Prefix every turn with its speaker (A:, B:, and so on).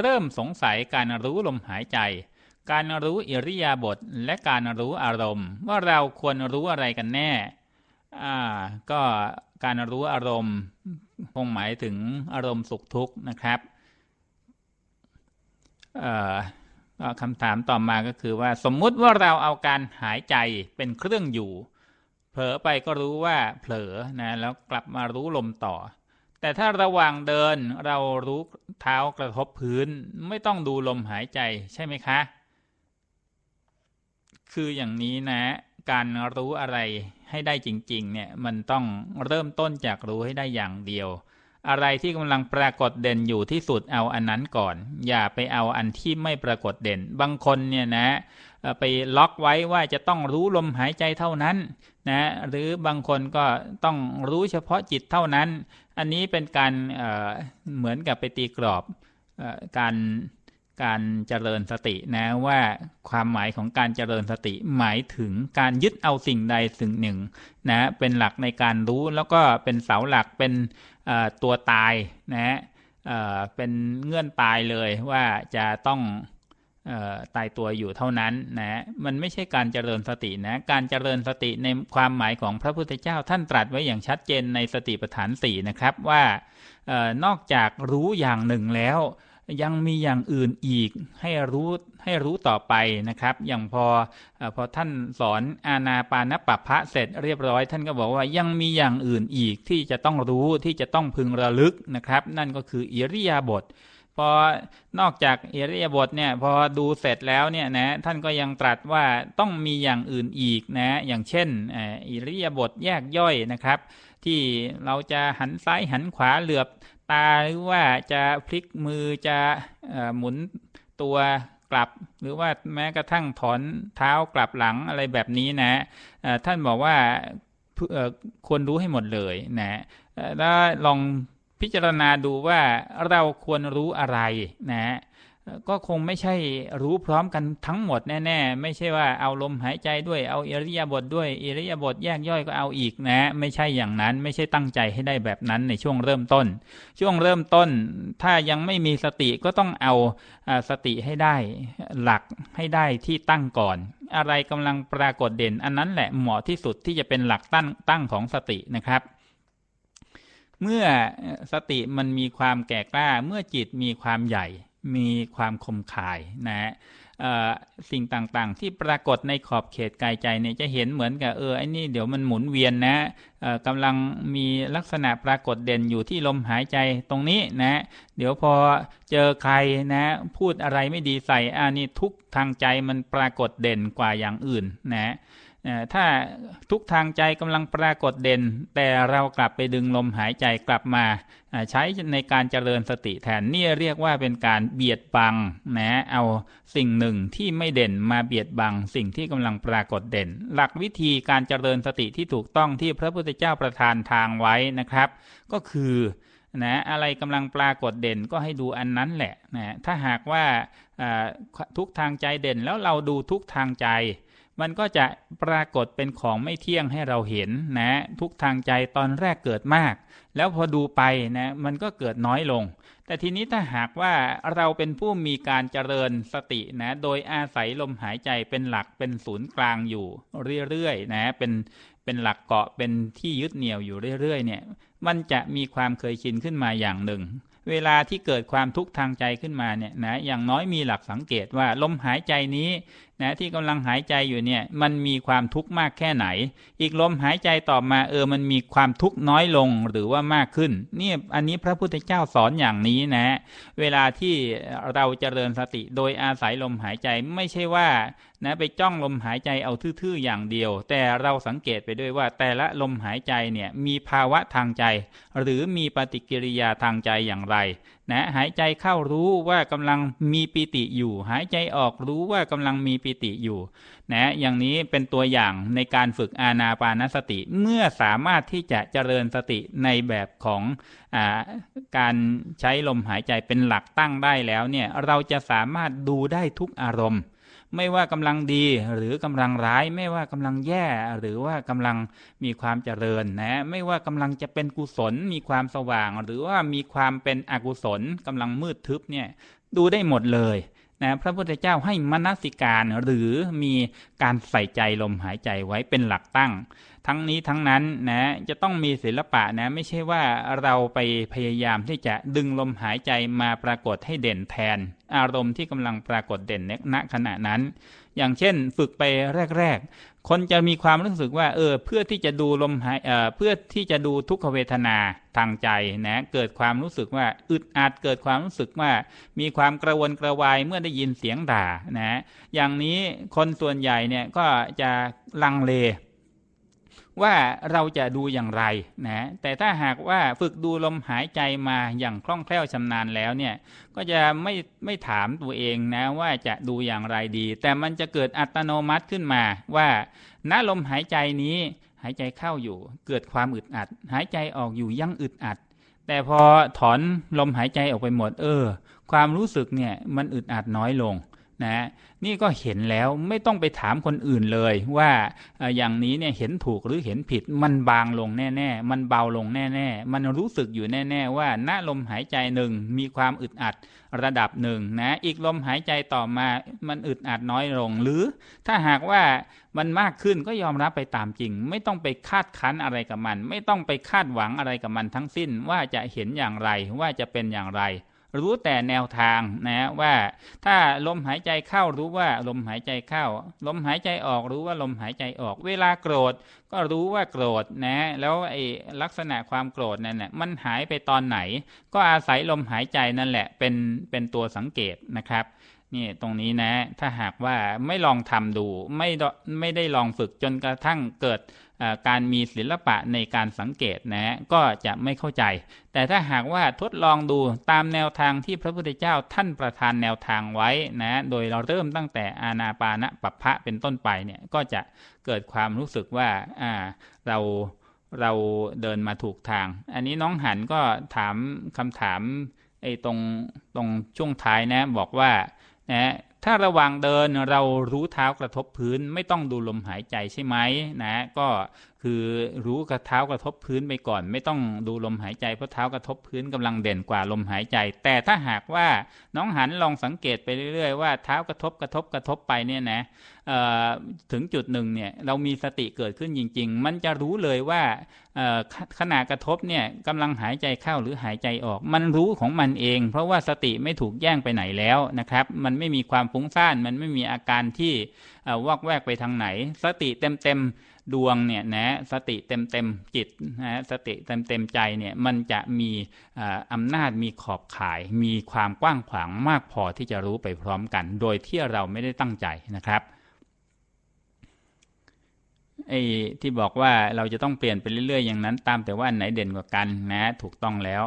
A: เริ่มสงสัยการรู้ลมหายใจ การรู้อิริยาบถและการรู้อารมณ์ ว่าเราควรรู้อะไรกันแน่อ่าก็การรู้อารมณ์คงหมายถึงอารมณ์สุขทุกข์นะครับเอ่อคำถามต่อมาก็คือว่าสมมุติว่าเราเอาการหายใจเป็นเครื่องอยู่ เผลอไปก็รู้ว่าเผลอนะแล้วกลับมารู้ลมต่อ แต่ถ้าระหว่างเดินเรารู้เท้ากระทบพื้น ไม่ต้องดูลมหายใจใช่ไหมคะ คืออย่างนี้นะ การรู้อะไรให้ได้จริงๆเนี่ยมันต้องเริ่มต้นจากรู้ให้ได้อย่างเดียว อะไรที่กำลังปรากฏเด่นอยู่ที่สุดเอาอันนั้นก่อน อย่าไปเอาอันที่ไม่ปรากฏเด่น บางคนเนี่ยนะไปล็อกไว้ว่าจะต้องรู้ลมหายใจเท่านั้นนะหรือบางคนก็ต้องรู้เฉพาะจิตเท่านั้น อันนี้เป็นการเหมือนกับไปตีกรอบอการการเจริญสตินะว่าความหมายของการเจริญสติหมายถึงการยึดเอาสิ่งใดสิ่งหนึ่งนะเป็นหลักในการรู้แล้วก็เป็นเสาหลักเป็นตัวตายนะเป็นเงื่อนตายเลยว่าจะต้อง ตายตัวอยู่เท่านั้นนะมันไม่ใช่การเจริญสตินะการเจริญสติในความหมายของพระพุทธเจ้าท่านตรัสไว้อย่างชัดเจนในสติปัฏฐานสี่นะครับว่าออนอกจากรู้อย่างหนึ่งแล้ว ยังมีอย่างอื่นอีกให้รู้ให้รู้ต่อไปนะครับ อย่างพอเออพอท่านสอนอาณาปานปัปพะเสร็จเรียบร้อย ท่านก็บอกว่ายังมีอย่างอื่นอีกที่จะต้องรู้ที่จะต้องพึงระลึกนะครับ นั่นก็คืออิริยาบถ พอนอกจากเอริยาบถเนี่ยพอดูเสร็จแล้วเนี่ยนะท่านก็ยังตรัสว่าต้องมีอย่างอื่นอีกนะอย่างเช่นเออริยาบถแยกย่อยนะครับ ที่เราจะหันซ้ายหันขวาเหลือบตาหรือว่าจะพลิกมือจะหมุนตัวกลับ หรือว่าแม้กระทั่งถอนเท้ากลับหลังอะไรแบบนี้นะท่านบอกว่าควรรู้ให้หมดเลยนะแล้วลอง พิจารณาดูว่าเราควรรู้อะไรนะเอ่อก็คงไม่ใช่รู้พร้อมกันทั้งหมดแน่ๆ ไม่ใช่ว่าเอาลมหายใจด้วยเอาอิริยาบถด้วยอิริยาบถแยกย่อยก็เอาอีกนะ ไม่ใช่อย่างนั้นไม่ใช่ตั้งใจให้ได้แบบนั้นในช่วงเริ่มต้น ช่วงเริ่มต้น ถ้ายังไม่มีสติก็ต้องเอาอ่าสติให้ได้หลักให้ได้ที่ตั้งก่อน อะไรกำลังปรากฏเด่น อันนั้นแหละเหมาะที่สุดที่จะเป็นหลักตั้งตั้งของสตินะครับ เมื่อสติมันมีความแก่กล้า เมื่อจิตมีความใหญ่ มีความคมขายนะฮะสิ่งต่างๆ ที่ปรากฏในขอบเขตกายใจเนี่ยจะเห็นเหมือนกับเออไอ้นี่เดี๋ยวมันหมุนเวียนนะ กำลังมีลักษณะปรากฏเด่นอยู่ที่ลมหายใจตรงนี้นะ เดี๋ยวพอเจอใครนะ พูดอะไรไม่ดีใส่อ่านี่ทุกทางใจมันปรากฏเด่นกว่าอย่างอื่นนะถ้าทุกทางใจกำลังปรากฏเด่น แต่เรากลับไปดึงลมหายใจกลับมาอ่าใช้ในการเจริญสติแทนนี่เรียกว่าเป็นการเบียดบังนะเอาสิ่งหนึ่งที่ไม่เด่นมาเบียดบังสิ่งที่กำลังปรากฏเด่น หลักวิธีการเจริญสติที่ถูกต้องที่พระพุทธเจ้าประทานทางไว้นะครับ ก็คือนะอะไรกำลังปรากฏเด่นก็ให้ดูอันนั้นแหละนะถ้าหากว่าทุกทางใจเด่นแล้วเราดูทุกทางใจ มันก็จะปรากฏเป็นของไม่เที่ยงให้เราเห็นนะทุกทางใจตอนแรกเกิดมาก แล้วพอดูไปนะมันก็เกิดน้อยลง แต่ทีนี้ถ้าหากว่าเราเป็นผู้มีการเจริญสตินะโดยอาศัยลมหายใจเป็นหลักเป็นศูนย์กลางอยู่เรื่อยๆนะเป็นเป็นหลักเกาะเป็นที่ยึดเหนี่ยวอยู่เรื่อยๆเนี่ยมันจะมีความเคยชินขึ้นมาอย่างหนึ่ง เวลาที่เกิดความทุกข์ทางใจขึ้นมาเนี่ยนะอย่างน้อยมีหลักสังเกตว่าลมหายใจนี้นะที่กำลังหายใจอยู่เนี่ยมันมีความทุกข์มากแค่ไหน อีกลมหายใจต่อมาเออมันมีความทุกข์น้อยลงหรือว่ามากขึ้นเนี่ยอันนี้พระพุทธเจ้าสอนอย่างนี้นะเวลาที่เราจเจริญสติโดยอาศัยลมหายใจไม่ใช่ว่านะไปจ้องลมหายใจเอาทื่อๆอย่างเดียว แต่เราสังเกตไปด้วยว่าแต่ละลมหายใจเนี่ยมีภาวะทางใจ หรือมีปฏิกิริยาทางใจอย่างไรนะหายใจเข้ารู้ว่ากำลังมีปิติอยู่ หายใจออกรู้ว่ากำลังมีปิติอยู่นะอย่างนี้เป็นตัวอย่างในการฝึกอาณาปานสติ เมื่อสามารถที่จะเจริญสติในแบบของอการใช้ลมหายใจเป็นหลักตั้งได้แล้วเนี่ยเราจะสามารถดูได้ทุกอารมณ์ ไม่ว่ากำลังดีหรือกำลังร้าย ไม่ว่ากำลังแย่หรือว่ากำลังมีความเจริญนะไม่ว่ากำลังจะเป็นกุศล มีความสว่าง หรือว่ามีความเป็นอกุศลกำลังมืดทึบเนี่ยดูได้หมดเลยนะพระพุทธเจ้าให้มนสิการหรือมีการใส่ใจลมหายใจไว้เป็นหลักตั้ง ทั้งนี้ทั้งนั้นนะจะต้องมีศิลปะนะไม่ใช่ว่าเราไปพยายามที่จะดึงลมหายใจมาปรากฏให้เด่นแทน อารมณ์ที่กำลังปรากฏเด่นณขณะนั้น อย่างเช่นฝึกไปแรก ๆ คนจะมีความรู้สึกว่าเออเพื่อที่จะดูลมหายเอ่อเพื่อที่จะดูทุกขเวทนาทางใจนะเกิดความรู้สึกว่าอึดอัดเกิดความรู้สึกว่า มีความกระวนกระวายเมื่อได้ยินเสียงด่านะอย่างนี้คนส่วนใหญ่เนี่ยก็จะลังเล ว่าเราจะดูอย่างไรนะแต่ถ้าหากว่าฝึกดูลมหายใจมาอย่างคล่องแคล่วชำนาญแล้วเนี่ยก็จะไม่ไม่ถามตัวเองนะว่าจะดูอย่างไรดี แต่มันจะเกิดอัตโนมัติขึ้นมาว่าณลมหายใจนี้หายใจเข้าอยู่ เกิดความอึดอัด หายใจออกอยู่ยังอึดอัด แต่พอถอนลมหายใจออกไปหมด เออ ความรู้สึกเนี่ยมันอึดอัดน้อยลง นะ นี่ก็เห็นแล้วไม่ต้องไปถามคนอื่นเลยว่าอย่างนี้เนี่ยเห็นถูกหรือเห็นผิดมันบางลงแน่ๆ มันเบาลงแน่ๆ มันรู้สึกอยู่แน่ ๆ ว่าณลมหายใจหนึ่งมีความอึดอัดระดับหนึ่งนะ อีกลมหายใจต่อมามันอึดอัดน้อยลง หรือถ้าหากว่ามันมากขึ้นก็ยอมรับไปตามจริง ไม่ต้องไปคาดคั้นอะไรกับมัน ไม่ต้องไปคาดหวังอะไรกับมันทั้งสิ้นว่าจะเห็นอย่างไรว่าจะเป็นอย่างไร รู้แต่แนวทางนะว่าถ้าลมหายใจเข้ารู้ว่าลมหายใจเข้า ลมหายใจออกรู้ว่าลมหายใจออก เวลาโกรธก็รู้ว่าโกรธนะแล้วไอ้ลักษณะความโกรธนั่นแหละมันหายไปตอนไหน ก็อาศัยลมหายใจนั่นแหละเป็นเป็นตัวสังเกตนะครับ นี่ตรงนี้นะ ถ้าหากว่าไม่ลองทำดูไม่ไม่ได้ลองฝึกจนกระทั่งเกิดการมีศิลปะในการสังเกตนะก็จะไม่เข้าใจ แต่ถ้าหากว่าทดลองดูตามแนวทางที่พระพุทธเจ้าท่านประทานแนวทางไว้นะ โดยเราเริ่มตั้งแต่อาณาปานะปัปพะเป็นต้นไปเนี่ยก็จะเกิดความรู้สึกว่าอ่าเราเราเดินมาถูกทาง อันนี้น้องหันก็ถามคำถามไอ้ตรงตรงช่วงท้ายนะบอกว่า นะถ้าระหว่างเดินเรารู้เท้ากระทบพื้นไม่ต้องดูลมหายใจใช่ไหมนะก็ คือรู้กระเท้ากระทบพื้นไปก่อน ไม่ต้องดูลมหายใจเพราะเท้ากระทบพื้นกำลังเด่นกว่าลมหายใจ แต่ถ้าหากว่าน้องหันลองสังเกตไปเรื่อยๆว่าเท้ากระทบกระทบกระทบไปเนี่ยนะถึงจุดหนึ่งเนี่ยเรามีสติเกิดขึ้นจริง ๆ มันจะรู้เลยว่าขณะกระทบเนี่ยกำลังหายใจเข้าหรือหายใจออก มันรู้ของมันเอง เพราะว่าสติไม่ถูกแย่งไปไหนแล้วนะครับ มันไม่มีความฟุ้งซ่านมันไม่มีอาการที่วอกแวกไปทางไหน สติเต็มๆ ดวงเนี่ยนะสติเต็มเต็มจิตนะสติเต็มเต็มใจเนี่ยมันจะมีอำนาจมีขอบข่าย มีความกว้างขวางมากพอที่จะรู้ไปพร้อมกัน โดยที่เราไม่ได้ตั้งใจนะครับไอ้ที่บอกว่าเราจะต้องเปลี่ยนไปเรื่อยๆอย่างนั้น ตามแต่ว่าอันไหนเด่นกว่ากันนะถูกต้องแล้ว